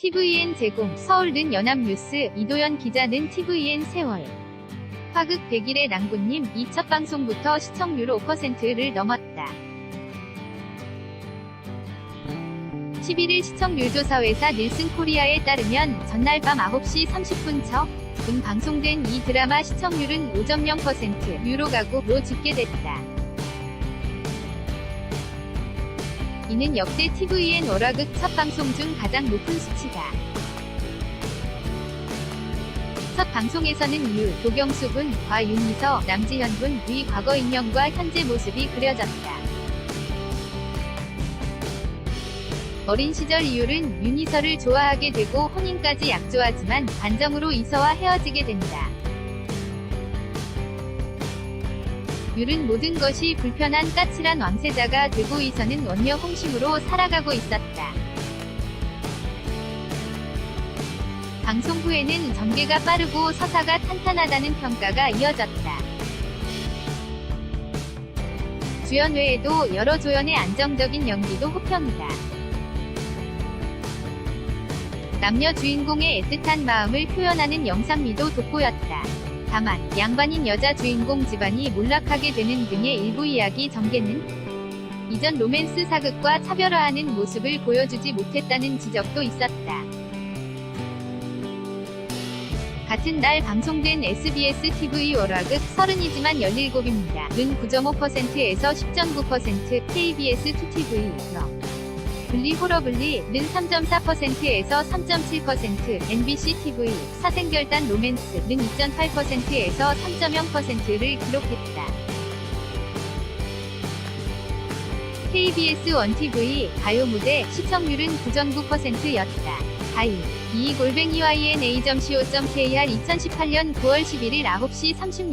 TVN 제공 서울는 연합뉴스 이도현 기자는 TVN 세월 화극 100일의 낭군님 이 첫 방송부터 시청률 5%를 넘었다. 11일 시청률 조사 회사 닐슨 코리아에 따르면 전날 밤 9시 30분 척분 방송된 이 드라마 시청률은 5.0% 유로 가구로 집계됐다. 이는 역대 TVN 월화극 첫 방송 중 가장 높은 수치다. 첫 방송에서는 유, 도경수 군, 과 윤희서, 남지현 군, 위 과거 인형과 현재 모습이 그려졌다. 어린 시절 이율은 윤희서를 좋아하게 되고 혼인까지 약조하지만 반정으로 이서와 헤어지게 된다. 율은 모든 것이 불편한 까칠한 왕세자가 되고 이서는 원녀 홍심으로 살아가고 있었다. 방송 후에는 전개가 빠르고 서사가 탄탄하다는 평가가 이어졌다. 주연 외에도 여러 조연의 안정적인 연기도 호평이다. 남녀 주인공의 애틋한 마음을 표현하는 영상미도 돋보였다. 다만 양반인 여자 주인공 집안이 몰락하게 되는 등의 일부 이야기 전개는 이전 로맨스 사극과 차별화하는 모습을 보여주지 못했다는 지적도 있었다. 같은 날 방송된 SBS TV 월화극 30이지만 17입니다. 는 9.5%에서 10.9% KBS 2TV 러 블리 호러블리는 3.4%에서 3.7%, NBC TV, 사생결단 로맨스는 2.8%에서 3.0%를 기록했다. KBS 1TV 가요 무대 시청률은 9.9%였다. 가이 이 골뱅이 YNA.co.kr 2018년 9월 11일 9시 36